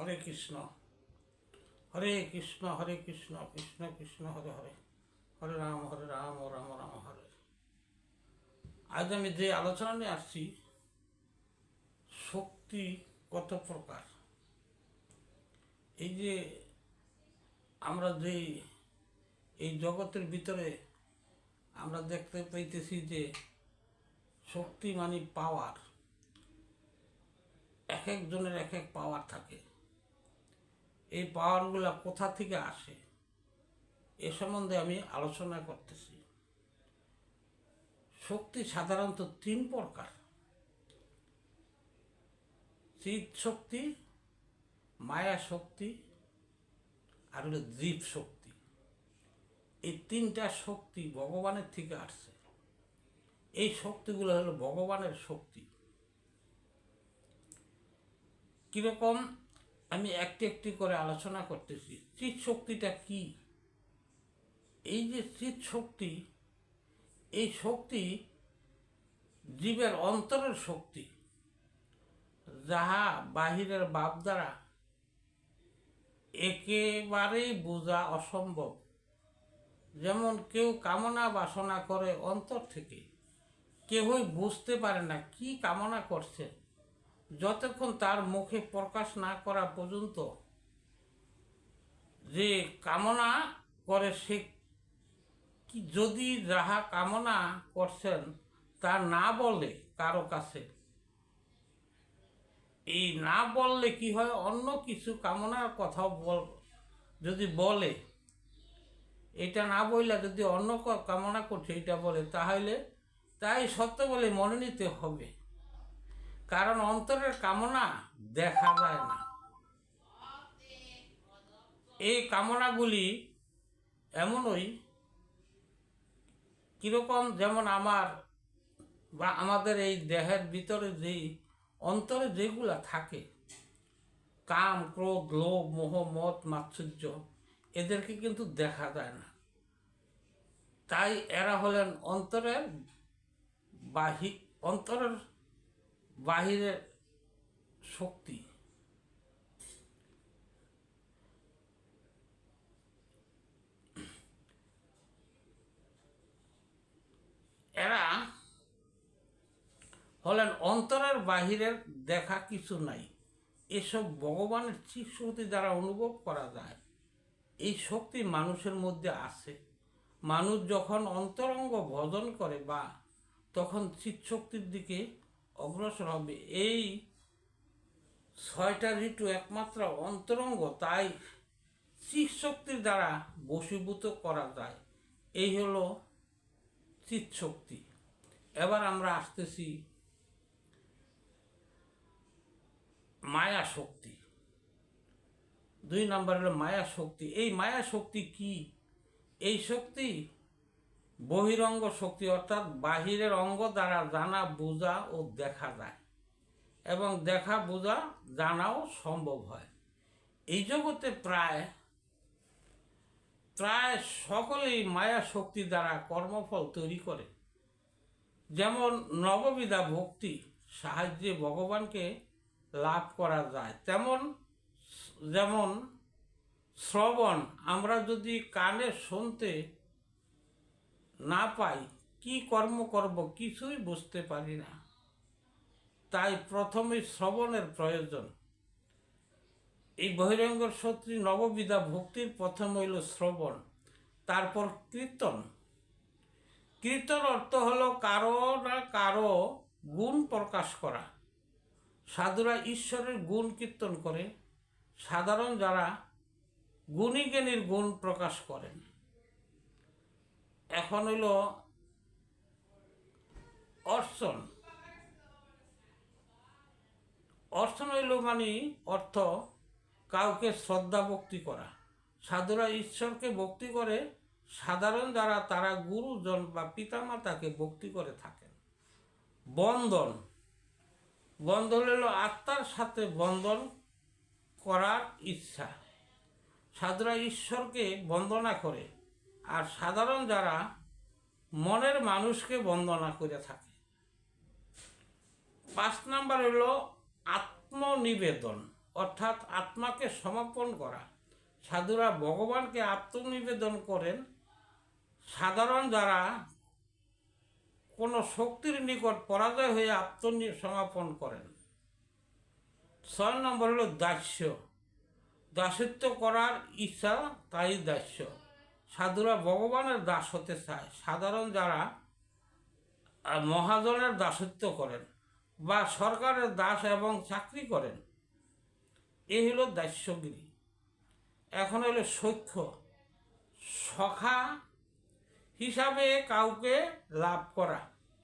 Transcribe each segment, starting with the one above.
হরে কৃষ্ণ। হরে কৃষ্ণ হরে কৃষ্ণ কৃষ্ণ কৃষ্ণ, হরে হরে। হরে রাম হরে রাম রাম রাম, হরে। আজ আমি যে আলোচনা নিয়ে আসছি, শক্তি কত প্রকার? এই যে আমরা যে এই জগতের ভিতরে আমরা দেখতে পাইতেছি যে শক্তি মানে পাওয়ার এক একজনের এক এক পাওয়ার থাকে। এই পাওয়ারগুলা কোথা থেকে আসে? এ সম্বন্ধে আমি আলোচনা করতেছি। শক্তি সাধারণত তিন প্রকার। চিত শক্তি, মায়া শক্তি, আর হলো দ্বীপ শক্তি। এই তিনটা শক্তি ভগবানের থেকে আসছে। এই শক্তিগুলো হলো ভগবানের শক্তি। কীরকম? আমি একটি একটি করে আলোচনা করতেছি। চিত শক্তিটা কি? এই যে চিত শক্তি এই শক্তি জীবের অন্তরের শক্তি, যাহা বাহিরের বাপ দ্বারা একেবারেই বোঝা অসম্ভব। যেমন কেউ কামনা বাসনা করে অন্তর থেকে কেউই বুঝতে পারে না কি কামনা করছে যতক্ষণ তার মুখে প্রকাশ না করা পর্যন্ত যে কামনা করে সে কি যদি যাহা কামনা করছেন, তা না বলে কারও কাছে। এই না বললে কি হয়? অন্য কিছু কামনার কথা বল, যদি বলে, এটা না বললে যদি অন্য কামনা করছে, এটা বলে, তাহলে তাই সত্য বলে মনে নিতে হবে। কারণ অন্তরের কামনা দেখা যায় না। এই কামনাগুলি এমনই কীরকম যেমন আমার বা আমাদের এই দেহের ভিতরে যেই অন্তরে যেগুলা থাকে, কাম, ক্রোধ, লোভ, মোহ, মত, মাৎসর্য, এদেরকে কিন্তু দেখা যায় না। তাই এরা হলেন অন্তরের বাহি অন্তরের বাহিরের শক্তি। এরা হলেন অন্তরের বাহিরের দেখা কিছু নাই। এসব ভগবানের শক্তি দ্বারা অনুভব করা যায়। এই শক্তি মানুষের মধ্যে আছে। মানুষ যখন অন্তরঙ্গ ভজন করে বা তখন চিৎশক্তির দিকে অগ্রসর হবে। এই ছয়টা ঋতু একমাত্র অন্তরঙ্গ, তাই চিৎশক্তির দ্বারা বশীভূত করা যায়। এই হলো চিৎশক্তি এবার আমরা আসতেছি মায়া শক্তি দুই নম্বর হলো মায়া শক্তি এই মায়া শক্তি কি? এই শক্তি বহিরঙ্গ শক্তি অর্থাৎ বাহিরের অঙ্গ দ্বারা জানা, বোঝা ও দেখা যায়। এবং দেখা, বোঝা, জানাও সম্ভব হয়। এই জগতে প্রায় প্রায় সকলেই মায়া শক্তি দ্বারা কর্মফল তৈরি করে। যেমন নববিধা ভক্তি সাহায্যে ভগবানকে লাভ করা যায়, তেমন যেমন শ্রবণ, আমরা যদি কানে শুনতে না পাই, কি কর্ম করব কিছুই বুঝতে পারি না। তাই প্রথমে শ্রবণের প্রয়োজন। এই বহিরঙ্গ সত্যি নববিধা ভক্তির প্রথম হইল শ্রবণ, তারপর কীর্তন। কীর্তন অর্থ হলো কারও না কারও গুণ প্রকাশ করা। সাধুরা ঈশ্বরের গুণ কীর্তন করে, সাধারণ যারা গুণী জ্ঞানীর গুণ প্রকাশ করেন। এখন হইল অর্চন অর্চন হইল মানে অর্থ কাউকে শ্রদ্ধা ভক্তি করা। সাধুরা ঈশ্বরকে ভক্তি করে, সাধারণ যারা, তারা গুরুজন বা পিতামাতাকে ভক্তি করে থাকেন। বন্ধন। বন্ধন হলো আত্মার সাথে বন্ধন করার ইচ্ছা। সাধুরা ঈশ্বরকে বন্দনা করে। আর সাধারণ যারা মনের মানুষকে বন্দনা করে থাকে। পাঁচ নাম্বার হলো আত্মনিবেদন, অর্থাৎ আত্মাকে সমর্পণ করা। সাধুরা ভগবানকে আত্মনিবেদন করেন। সাধারণ যারা কোনো শক্তির নিকট পরাজয় হয়ে আত্মসমর্পণ করেন। ছয় নম্বর হলো দাস্য। দাসত্ব করার ইচ্ছা, তাই দাস্য। সাধুরা ভগবানের দাস হতে চায়। সাধারণ যারা মহাজনের দাসত্ব করেন বা সরকারের দাস এবং চাকরি করেন, এ হলো দাস্যগিরি। এখন হলো সখ্য সখা হিসাবে কাউকে লাভ করা,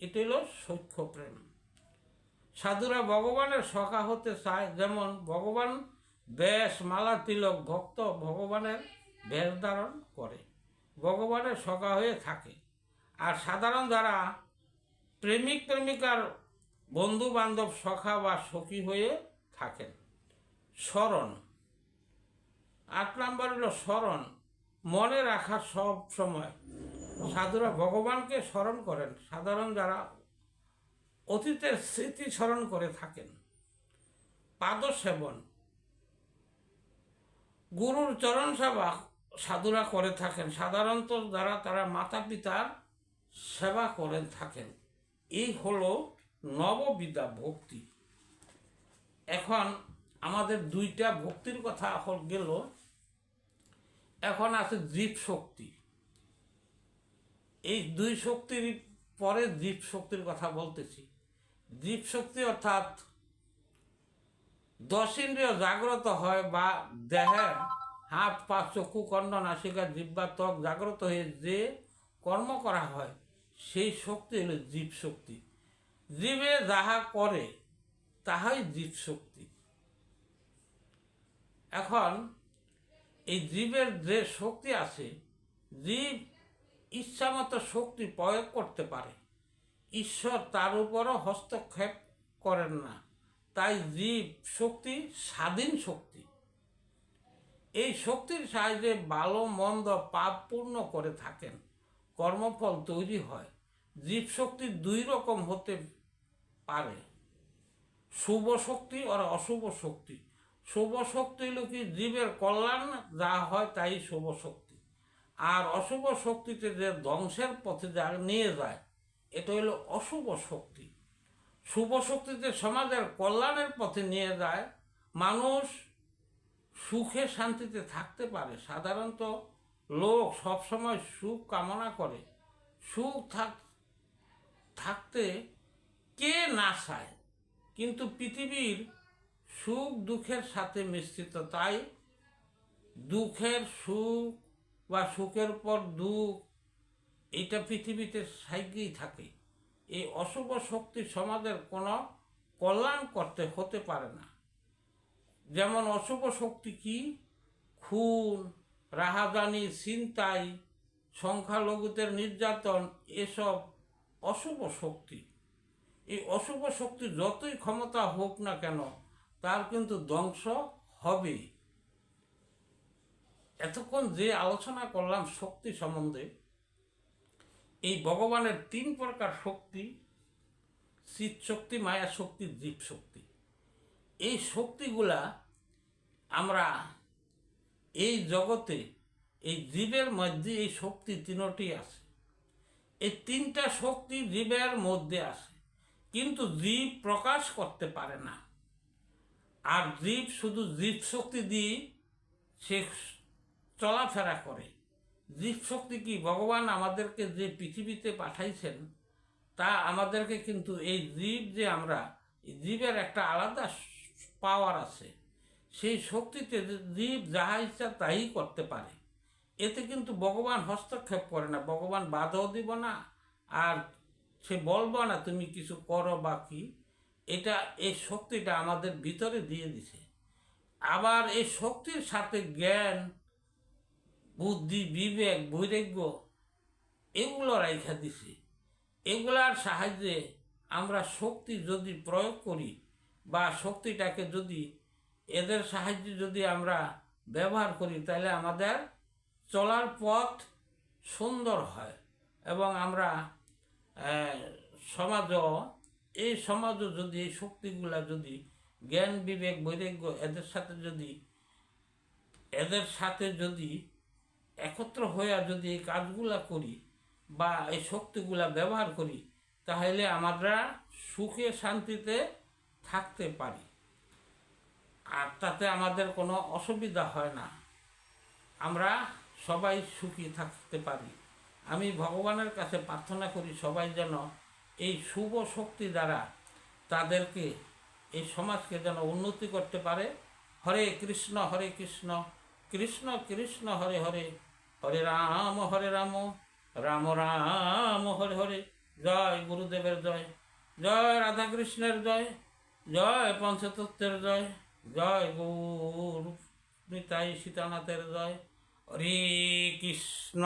এটা হলো সখ্য প্রেম সাধুরা ভগবানের সখা হতে চায়, যেমন ভগবান বেশ মালা তিলক ভক্ত ভগবানের বেশ ধারণ করে। ভগবানের সখা হয়ে থাকে। আর সাধারণ যারা প্রেমিক প্রেমিকার বন্ধু বান্ধব সখা বা সখী হয়ে থাকেন, স্মরণ। আট নাম্বার হলো স্মরণ। মনে রাখা সব সময়। সাধুরা ভগবানকে স্মরণ করেন। সাধারণ যারা অতীতের স্মৃতি স্মরণ করে থাকেন। পাদ সেবন গুরুর চরণ সেবা সাধুরা করে থাকেন। সাধারণত যারা, তারা মাতা পিতার সেবা করে থাকেন। এই হলো নববিদ্যা ভক্তি। এখন আমাদের দুইটা ভক্তির কথা গেল। এখন আছে জীব শক্তি। এই দুই শক্তির পরে জীব শক্তির কথা বলতেছি। জীব শক্তি অর্থাৎ দশ ইন্দ্রিয় জাগ্রত হয় বা দেহের হাত, পা চক্ষু কণ্ঠ, নাসিকা জিব্বা ত্বক জাগ্রত হয়ে যে কর্ম করা হয়, সেই শক্তি হলো জীব শক্তি। জীবে যাহা করে, তাহাই জীব শক্তি। এখন এই জীবের যে শক্তি আছে, জীব ইচ্ছামতো শক্তি প্রয়োগ করতে পারে। ঈশ্বর তার উপরও হস্তক্ষেপ করেন না। তাই জীব শক্তি স্বাধীন শক্তি। এই শক্তির সাহায্যে ভালো, মন্দ, পাপ পূর্ণ করে থাকেন। কর্মফল তৈরি হয়। জীব শক্তি দুই রকম হতে পারে। শুভ শক্তি আর অশুভ শক্তি। শুভ শক্তি হলো কি? জীবের কল্যাণ, যা হয় তাই শুভ শক্তি। আর অশুভ শক্তিতে যে ধ্বংসের পথে যা নিয়ে যায়, এটা হলো অশুভ শক্তি। শুভ শক্তিতে সমাজের কল্যাণের পথে নিয়ে যায়। মানুষ সুখে শান্তিতে থাকতে পারে। সাধারণত লোক সবসময় সুখ কামনা করে। সুখ থাক, থাকতে কে না চায়? কিন্তু পৃথিবীর সুখ দুঃখের সাথে মিশ্রিত, তাই দুঃখের সুখ বা সুখের পর দুঃখ, এটা পৃথিবীতে সাইকেই থাকে। এই অশুভ শক্তি সমাজের কোনো কল্যাণ করতে হতে পারে না। যেমন অশুভ শক্তি কি? খুন, রাহাদানি, ছিনতাই, সংখ্যালঘুদের নির্যাতন, এসব অশুভ শক্তি। এই অশুভ শক্তি যতই ক্ষমতা হোক না কেন, তার কিন্তু ধ্বংস হবে। এতক্ষণ যে আলোচনা করলাম শক্তি সম্বন্ধে, এই ভগবানের তিন প্রকার শক্তি চিৎ শক্তি, মায়া শক্তি, জীব শক্তি। এই শক্তিগুলা আমরা এই জগতে, এই জীবের মধ্যে এই শক্তি তিনটি আছে। এই তিনটা শক্তি জীবের মধ্যে আছে। কিন্তু জীব প্রকাশ করতে পারে না। আর জীব শুধু জীব শক্তি দিয়ে সে চলাফেরা করে। জীব শক্তি কি? ভগবান আমাদেরকে যে পৃথিবীতে পাঠাইছেন, তা আমাদেরকে কিন্তু এই জীব যে আমরা জীবের একটা আলাদা পাওয়ার আছে। সেই শক্তিতে জীব যাহা ইচ্ছা তাই করতে পারে। এতে কিন্তু ভগবান হস্তক্ষেপ করে না, ভগবান বাধাও দিব না, আর সে বলব না, তুমি কিছু করো বা কি? এটা, এই শক্তিটা আমাদের ভিতরে দিয়ে দিছে। আবার এই শক্তির সাথে জ্ঞান, বুদ্ধি, বিবেক, বৈরাগ্য, এগুলো রাইখা দিছে। এগুলার সাহায্যে আমরা শক্তি যদি প্রয়োগ করি বা শক্তিটাকে যদি এদের সাহায্যে যদি আমরা ব্যবহার করি, তাহলে আমাদের চলার পথ সুন্দর হয় এবং আমরা সমাজও, এই সমাজও যদি, এই শক্তিগুলা যদি, জ্ঞান, বিবেক, বৈরাগ্য এদের সাথে যদি, এদের সাথে যদি একত্র হয়ে যদি এই কাজগুলা করি বা এই শক্তিগুলা ব্যবহার করি, তাহলে আমরা সুখে শান্তিতে থাকতে পারি। আর তাতে আমাদের কোনো অসুবিধা হয় না। আমরা সবাই সুখী থাকতে পারি। আমি ভগবানের কাছে প্রার্থনা করি সবাই যেন এই শুভ শক্তি দ্বারা তাদেরকে এই সমাজকে যেন উন্নতি করতে পারে। হরে কৃষ্ণ হরে কৃষ্ণ কৃষ্ণ কৃষ্ণ, হরে হরে হরে রাম হরে রাম রাম রাম, হরে হরে, জয় গুরুদেবের জয় জয় রাধাকৃষ্ণের জয় জয় পঞ্চতত্ত্বের জয়। জয় গৌর নিতাই সীতানাথের জয়। হরে কৃষ্ণ।